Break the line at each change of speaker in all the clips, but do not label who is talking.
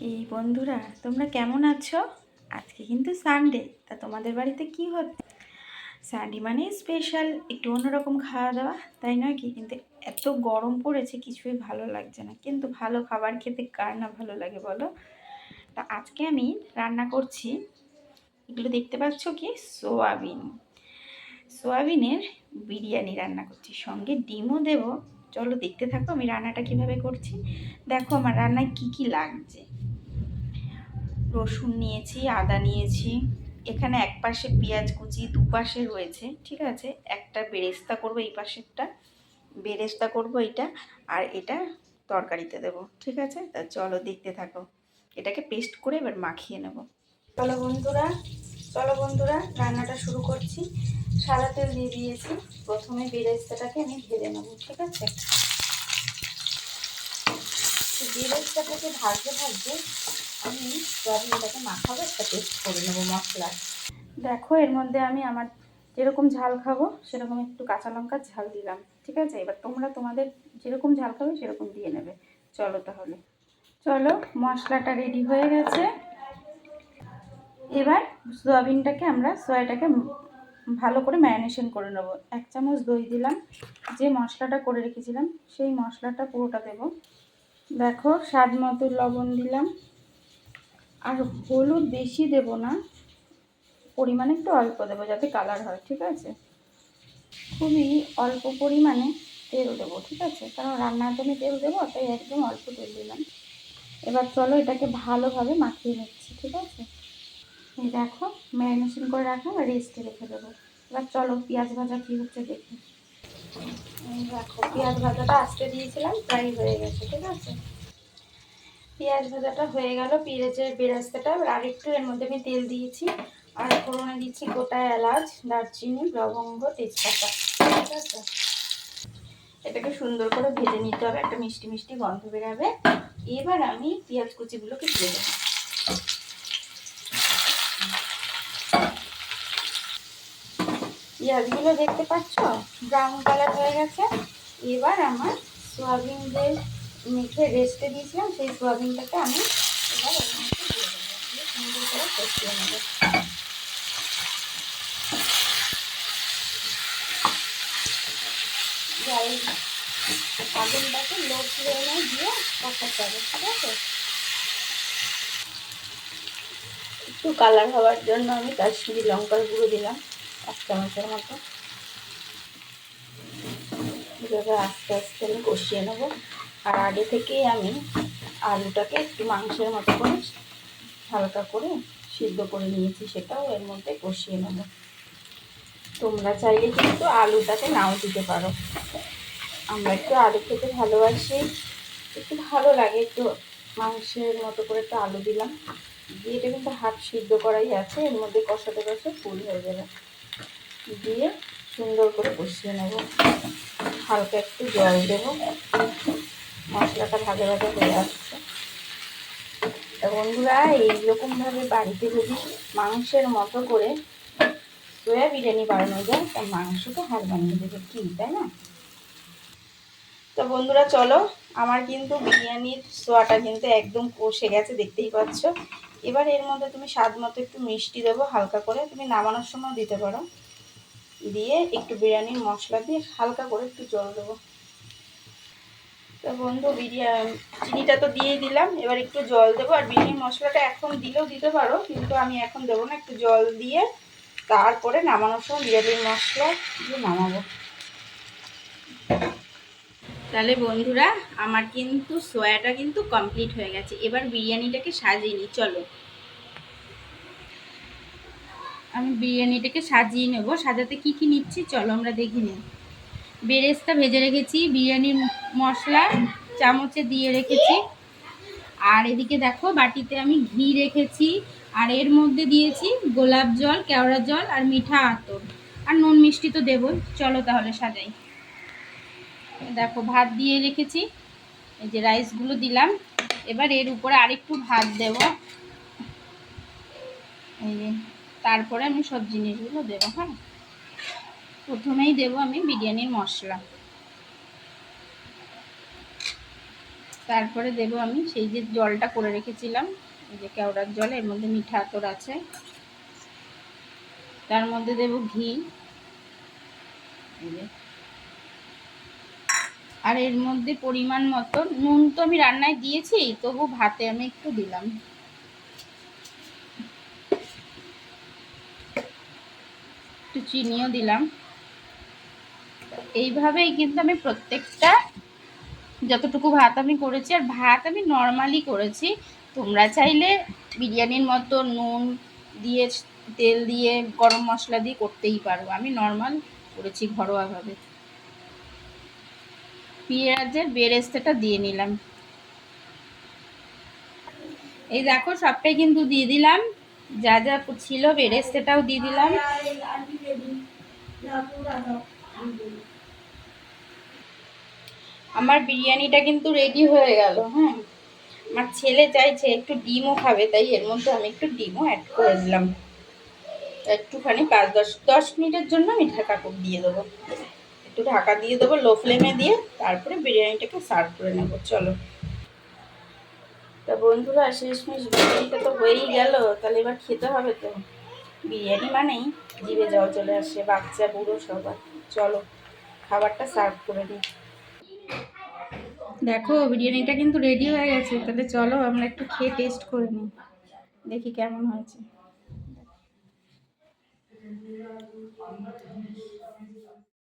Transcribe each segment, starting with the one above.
কি বন্ধুরা, তোমরা কেমন আছো? আজকে কিন্তু সানডে তা তোমাদের বাড়িতে কি হচ্ছে? সানডে মানে স্পেশাল একটু অন্যরকম খাওয়া দাওয়া তাই নয় কি? কিন্তু এত গরম পড়েছে, কিছুই ভালো লাগছে না। কিন্তু ভালো খাবার খেতে কার না ভালো লাগে বলো? তা আজকে আমি রান্না করছি, এগুলো দেখতে পাচ্ছ কি? সোয়াবিন। সোয়াবিনের বিরিয়ানি রান্না করছি। সঙ্গে ডিমও দেবো চলো দেখতে থাকো আমি রান্নাটা কীভাবে করছি। দেখো আমার রান্নায় কি কি লাগছে। রসুন নিয়েছি, আদা নিয়েছি, এখানে এক পাশে পেঁয়াজ কুচি দুপাশে রয়েছে, ঠিক আছে? একটা বেরেস্তা করব এই পাশেরটা, বেরেস্তা করব এটা, আর এটা তরকারিতে দেব, ঠিক আছে? তা চলো দেখতে থাকো। এটাকে পেস্ট করে এবার মাখিয়ে নেব। চলো বন্ধুরা চলো বন্ধুরা, রান্নাটা শুরু করছি। সাদা তেল দিয়ে দিয়েছি। প্রথমে বেরেস্তাটাকে আমি ভেজে নেব, ঠিক আছে? বেরেস্তাটাকে ভাজতে ভাজতে আমি সয়াবিনটাকে মাখাবো, একটা পেস্ট করে নেব মশলা। দেখো, এর মধ্যে আমি আমার যেরকম ঝাল খাব, সেরকম একটু কাঁচা লঙ্কার ঝাল দিলাম, ঠিক আছে? এবার তোমরা তোমাদের যেরকম ঝাল খাবে, সেরকম দিয়ে নেবে। চলো তাহলে। চলো, মশলাটা রেডি হয়ে গেছে। এবার সয়াবিনটাকে আমরা, সয়াটাকে ভালো করে ম্যারিনেশন করে নেব। এক চামচ দই দিলাম, যে মশলাটা করে রেখেছিলাম সেই মশলাটা পুরোটা দেব। দেখো, স্বাদ মতো লবণ দিলাম। আর হলুদ বেশি দেব না, পরিমাণে একটু অল্প দেবো যাতে কালার হয়, ঠিক আছে? খুবই অল্প পরিমাণে তেল দেবো, ঠিক আছে? কারণ রান্নার জন্য তেল দেবো, তাই একদম অল্প তেল দিলাম। এবার চলো এটাকে ভালোভাবে মাখিয়ে নিচ্ছি, ঠিক আছে? এই দেখো, ম্যারিনেশন করে রাখলাম রেস্টে রেখে দেবো। এবার চলো, পেঁয়াজ ভাজা কী হচ্ছে দেখি। দেখো, পেঁয়াজ ভাজাটা আসতে দিয়েছিলাম প্রায় হয়ে গেছে, ঠিক আছে? পেঁয়াজ ভাজাটা হয়ে গেল, পেঁয়াজের বেরাস্তাটা। আর একটু এর মধ্যে আমি তেল দিয়েছি। আর ফোড়নে দিচ্ছি গোটা এলাচ, দারচিনি, লবঙ্গ, তেজপাতা, ঠিক আছে? এটাকে সুন্দর করে ভেজে নিতে হবে, একটা মিষ্টি মিষ্টি গন্ধ বেরাবে। এবার আমি পেঁয়াজ কুচিগুলোকে দিয়ে দেবো। পেঁয়াজগুলো দেখতে পাচ্ছ? ব্রাউন কালার হয়ে গেছে। এবার আমার সোয়াবিন যে মেখে রেস্টে দিয়েছিলাম। সেই সোয়াবিনটাকে আমি এবার সুন্দর করে কষিয়ে নেব। আগুনটাকে লো ফ্লেমে দিয়ে কষাতে হবে, ঠিক আছে? একটু কালার হওয়ার জন্য আমি কাশ্মীরি লঙ্কার গুঁড়ো দিলাম। এক চামচের মতো। এভাবে আস্তে আস্তে আমি কষিয়ে নেব। আর আগে থেকেই আমি আলুটাকে একটু মাংসের মতো করে হালকা করে সিদ্ধ করে নিয়েছি সেটাও এর মধ্যে কষিয়ে নেব। তোমরা চাইলে কিন্তু আলুটাকে নাও দিতে পারো। আমরা একটু আলু খেতে ভালোবাসি। একটু ভালো লাগে একটু মাংসের মতো করে একটু আলু দিলাম। দিয়ে এটা কিন্তু হাফ সিদ্ধ করাই আছে, এর মধ্যে কষাতে কষে ফুল হয়ে যাবে। দিয়ে সুন্দর করে কষিয়ে নেব। হালকা একটু জল দেব। মশলাটা ভাগে ভাগে হয়ে আসছে। বন্ধুরা, এইরকমভাবে বাড়িতে যদি মাংসের মতো করে সয়া বিরিয়ানি বানানো যায়, তা মাংসকে হার বানিয়ে দেবে কি, তাই না? তো বন্ধুরা, চলো। আমার কিন্তু বিরিয়ানির সোয়াটা কিন্তু একদম কষে গেছে, দেখতেই পাচ্ছ। এবার এর মধ্যে তুমি স্বাদ মতো একটু মিষ্টি দেবো, হালকা করে। তুমি নামানোর সময় দিতে পারো। দিয়ে একটু বিরিয়ানির মশলা দিয়ে হালকা করে একটু জল দেবো। তো বন্ধু, বিরিয়ানি চিনিটা তো দিয়ে দিলাম। এবার একটু জল দেবো। আর বিরিয়ানির মশলাটা এখন দিলেও দিতে পারো, কিন্তু আমি এখন দেবো না। একটু জল দিয়ে তারপরে নামানোর সময় বিরিয়ানির মশলা দিয়ে নামাবো। তাহলে বন্ধুরা, আমার কিন্তু সোয়াটা কিন্তু কমপ্লিট হয়ে গেছে। এবার বিরিয়ানিটাকে সাজিয়ে নিই, চলো। আমি বিরিয়ানিটাকে সাজিয়ে নেব, সাজাতে কি কি নিচ্ছি চলো আমরা দেখি নিই। বেরেস্তা ভেজে রেখেছি, বিরিয়ানির মশলা চামচে দিয়ে রেখেছি। আর এদিকে দেখো, বাটিতে আমি ঘি রেখেছি, আর এর মধ্যে দিয়েছি গোলাপ জল, কেওড়া জল আর মিঠা আতর। আর নুন মিষ্টি তো দেবই। চলো তাহলে সাজাই। দেখো, ভাত দিয়ে রেখেছি। এই যে রাইসগুলো দিলাম। এবার এর উপরে আরেকটু ভাত দেব। এই যে, তারপরে আমি সব জিনিসগুলো দেবো হ্যাঁ? প্রথমেই দেবো আমি বিরিয়ানির মশলা। তারপরে দেবো আমি সেই যে জলটা করে রেখেছিলাম, এই যে কেওড়ার জল, এর মধ্যে মিঠা আতর আছে। তার মধ্যে দেব ঘি। এই। আর এর মধ্যে পরিমাণ মতো নুন তো আমি রান্নায় দিয়েছি, তবু ভাতে আমি একটু দিলাম। একটু চিনিও দিলাম। এইভাবেই কিন্তু আমি প্রত্যেকটা যতটুকু ভাত আমি করেছি, আর ভাত আমি নর্মালি করেছি। তোমরা চাইলে বিরিয়ানির মতো নুন দিয়ে, তেল দিয়ে, গরম মশলা দিয়ে করতেই পারো। আমি নর্মাল করেছি ঘরোয়াভাবে। পেঁয়াজের বেরেস্তাটা দিয়ে নিলাম। এই দেখো, সবটাই কিন্তু দিয়ে দিলাম। যা যা ছিল বেরেস্তাটাও দিয়ে দিলাম। আমার বিরিয়ানিটা কিন্তু রেডি হয়ে গেল হ্যাঁ। আমার ছেলে চাইছে একটু ডিমও খাবে, তাই এর মধ্যে আমি একটু ডিমও অ্যাড করে দিলাম। একটুখানি পাঁচ দশ দশ মিনিটের জন্য আমি ঢাকা দিয়ে দেবো। একটু ঢাকা দিয়ে দেবো, লো ফ্লেমে দিয়ে তারপরে বিরিয়ানিটাকে সার্ভ করে নেব, চলো। তা বন্ধুরা, শেষমেশ বিরিয়ানিটা তো হয়েই গেল, তাহলে এবার খেতে হবে তো। বিরিয়ানি মানেই জিভে জল চলে আসে, বাচ্চা, বুড়ো সবার। চলো, খাবারটা সার্ভ করে নিই। দেখো, বিরিয়ানিটা কিন্তু রেডি হয়ে গেছে, তাহলে চলো আমরা একটু খেয়ে টেস্ট করে নিই। দেখি কেমন হয়েছে।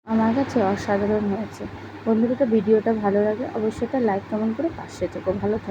আমার কাছে অসাধারণ হয়েছে। বন্ধুরা ভিডিওটা ভালো লাগে অবশ্যই একটা লাইক কমেন্ট করে পাশে থেকো। ভালো থাকো